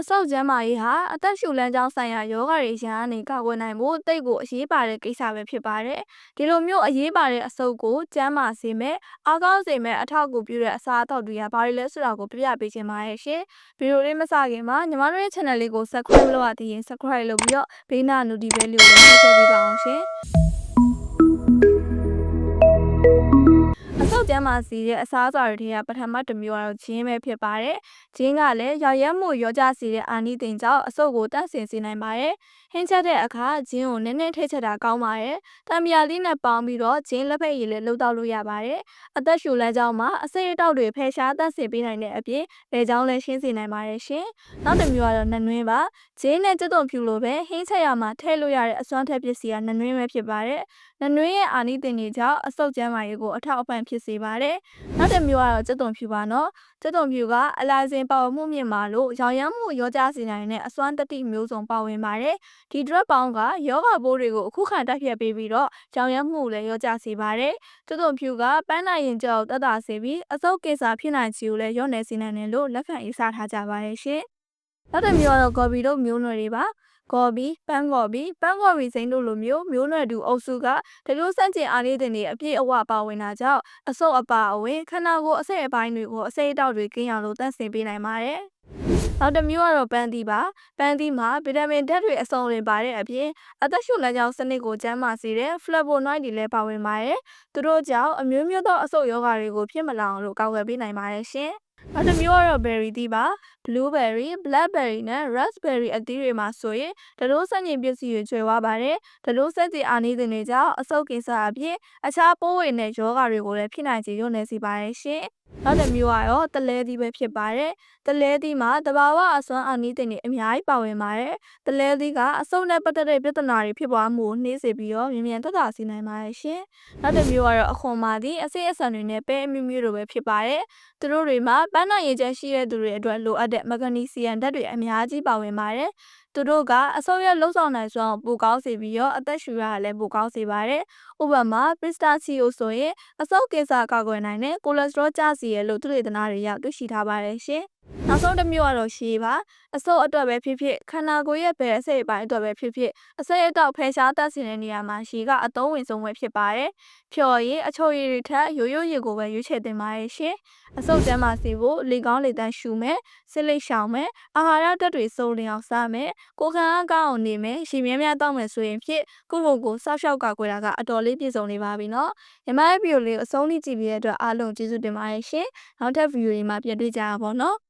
အဆုတ်ကျန်းမာရေးဟာအသက်ရှူလမ်းကြောင်းဆိုင်ရာယောဂတွေရန်ကနေကာကွယ်နိုင်ဖို့တိတ်ကိုအရေးပါတဲ့ကိစ္စပဲဖြစ်ပါတယ်။ဒီလိုမျိုးအရေးပါတဲ့အဆုတ်ကိုကျန်းမာစေမဲ့အားကောင်းစေမဲ့အထောက်အကူပြုတဲ့အစားအသောက်တွေကဘာတွေလဲဆိုတာကိုပြပြပေးချင်ပါတယ်ရှင်။ဗီဒီယိုလေးမစခင်မှာညီမတို့ရဲ့ channel လေးကို subscribe လုပ်ရသေးရင် subscribe လုပ်ပြီးတော့ဘေးနား notification လေးကိုလည်းနှိပ်စက်ပေးပါအောင်ရှင်။ ကျန်းမာစီတဲ့အစားအစာတွေထဲကပထမတစ်မျိုးကတော့ဂျင်းပဲဖြစ်ပါတယ်။ဂျင်းကလည်းရောင်ရဲမှုရောကြစေတဲ့အာနိသင်ကြောင့်အဆုတ်ကိုတန့်စင်စေနိုင်ပါတယ်။ဟင်းချက်တဲ့အခါဂျင်းကိုနည်းနည်းထိတ်ချက်တာကောင်းပါတယ်။တံမြာလေးနဲ့ပေါင်းပြီးတော့ဂျင်းလက်ဖက်ရည်လည်းလှုပ်တော့လို့ရပါတယ်။အသက်ရှူလမ်းကြောင်းမှာအစိတ်အတောက်တွေဖယ်ရှားတန့်စင်ပေးနိုင်တဲ့အပြင်လေကြောင်းလည်းရှင်းစေနိုင်ပါတယ်ရှင်။နောက်တစ်မျိုးကတော့နှနွင်းပါ။ဂျင်းနဲ့ကြက်သွန်ဖြူလိုပဲဟင်းချက်ရမှာထည့်လို့ရတဲ့အစွမ်းထက်ပစ္စည်းကနှနွင်းပဲဖြစ်ပါတယ်။နှနွင်းရဲ့အာနိသင်တွေကြောင့်အဆုတ်ကျန်းမာရေးကိုအထောက်အပံ့ဖြစ်စေပါတယ်။နောက်တစ်မျိုးကတော့ကြက်သွန်ဖြူပါနော်။ကြက်သွန်ဖြူကအလာစင်ပါဝင်မှုမြင့်မာလို့ရောင်ရမ်းမှုရောကြစေနိုင်တဲ့အစွမ်းတတိမျိုးစုံပါဝင်ပါတယ်။ဒီ drug ပေါင်းကယောဂပိုးတွေကိုအခုခံတိုက်ဖြတ်ပေးပြီးတော့ရောင်ရမ်းမှုကိုလည်းရောကြစေပါတယ်။ကြက်သွန်ဖြူကပန်းနိုင်ရင်ကြောက်တက်တာစေပြီးအဆုတ်ကိစ္စဖြစ်နိုင်ချီကိုလည်းရောနေစေနိုင်တယ်လို့လက်ခံရေးစားထားကြပါတယ်ရှင်။နောက်တစ်မျိုးကတော့ gobi တို့မျိုးနွယ်တွေပါ။ ကော်ဘီပန်းကော်ဘီပန်းကော်ဘီစိမ့်တို့လိုမျိုးမျိုးနွယ်တူအုပ်စုကဒီလိုစန့်ကျင်အားလေးတင်တွေအပြည့်အဝပါဝင်တာကြောင့်အဆုတ်အပါအဝင်ခန္ဓာကိုယ်အစိတ်အပိုင်းတွေကိုအစိတ်အတောက်တွေကင်းအောင်လို့တန့်စင်ပေးနိုင်ပါတယ်။နောက်တစ်မျိုးကတော့ပန်းသီးပါပန်းသီးမှာဗီတာမင်ဓာတ်တွေအစုံလင်ပါတဲ့အပြင်အသက်ရှူလမ်းကြောင်းစနစ်ကိုကျန်းမာစေတဲ့ flavonoid တွေလည်းပါဝင်ပါတယ်။သူတို့ကြောင့်အမျိုးမျိုးသောအဆုတ်ရောဂါတွေကိုဖြစ်မလာအောင်လို့ကာကွယ်ပေးနိုင်ပါတယ်ရှင်။ နောက်တစ်မျိုးကတော့ berry သီးပါ blueberry, blackberry နဲ့ raspberry အသီးတွေမှာဆိုရင်ဒလို့စံချိန်ပစ္စည်းတွေကျွဲဝပါတယ်။ဒလို့စက်စီအာနေတင်တွေကြောင့်အဆုတ်ကိစ္စအပြင်အခြားပိုးဝင်တဲ့ယောဂါတွေကိုလည်းဖြစ်နိုင်စေရုံနဲ့စီပါတယ်ရှင်။ နောက်တစ်မျိုးကတော့တလဲသီးပဲဖြစ်ပါတယ်။တလဲသီးမှာတဘာဝအစွမ်းအာနိသင်တွေအများကြီးပါဝင်ပါတယ်။တလဲသီးကအဆုတ်နဲ့ပတ်သက်တဲ့ပြဿနာတွေဖြစ်ပွားမှုကိုနှေးစေပြီးတော့မြန်မြန်သက်သာစေနိုင်ပါတယ်ရှင်။နောက်တစ်မျိုးကတော့အခွန်မာသည့်အစိအဆန်တွေနဲ့ပဲအမျိုးမျိုးလိုပဲဖြစ်ပါတယ်။သူတို့တွေမှာပန်းနိုင်ရည်ချက်ရှိတဲ့သူတွေအတွက်လိုအပ်တဲ့မဂနီဆီယမ်ဓာတ်တွေအများကြီးပါဝင်ပါတယ်။သူတို့ကအဆုတ်ရဲ့လှုပ်ဆောင်နိုင်စွမ်းကိုပိုကောင်းစေပြီးတော့အသက်ရှူရတာလည်းပိုကောင်းစေပါတယ်။ဥပမာပစ္စတာချီယိုဆိုရင်အဆုတ်ကင်ဆာကာကွယ်နိုင်တဲ့ကိုလက်စထရောကျစေရလို့သူတွေသနာတွေရောက်တွေ့ရှိထားပါတယ်ရှင်။ နောက်ဆုံးတစ်မျိုးကတော့ရှည်ပါအဆုတ်အတွက်ပဲဖြစ်ဖြစ်ခန္ဓာကိုယ်ရဲ့ဘယ်အစိတ်အပိုင်းအတွက်ပဲဖြစ်ဖြစ်အစိတ်အတောက်ဖယ်ရှားတတ်စေတဲ့နေရာမှာရှည်ကအသုံးဝင်ဆုံးပဲဖြစ်ပါတယ်။ဖြော်ရည်အချိုရည်တွေထက်ရိုးရိုးရည်ကိုပဲရွေးချယ်သင့်ပါတယ်ရှင်။အဆုတ်တန်းမှာစီဖို့လေကောင်းလေတန်းရှူမယ်၊စစ်လိတ်ရှောင်မယ်၊အာဟာရဓာတ်တွေစုံလင်အောင်စားမယ်၊ကိုယ်ခံအားကောင်းအောင်နေမယ်၊ရှည်မြဲမြဲတောက်မယ်ဆိုရင်ဖြစ်ကိုယ့်ကိုယ်ကိုစောက်ရှောက်ကာကွယ်တာကအတော်လေးပြည့်စုံနေပါပြီနော်။ညီမရဲ့ဗီဒီယိုလေးကိုအဆုံးထိကြည့်ပြီးတဲ့အတွက်အားလုံးကျေးဇူးတင်ပါတယ်ရှင်။နောက်ထပ်ဗီဒီယိုတွေမှာပြန်တွေ့ကြရပါတော့နော်။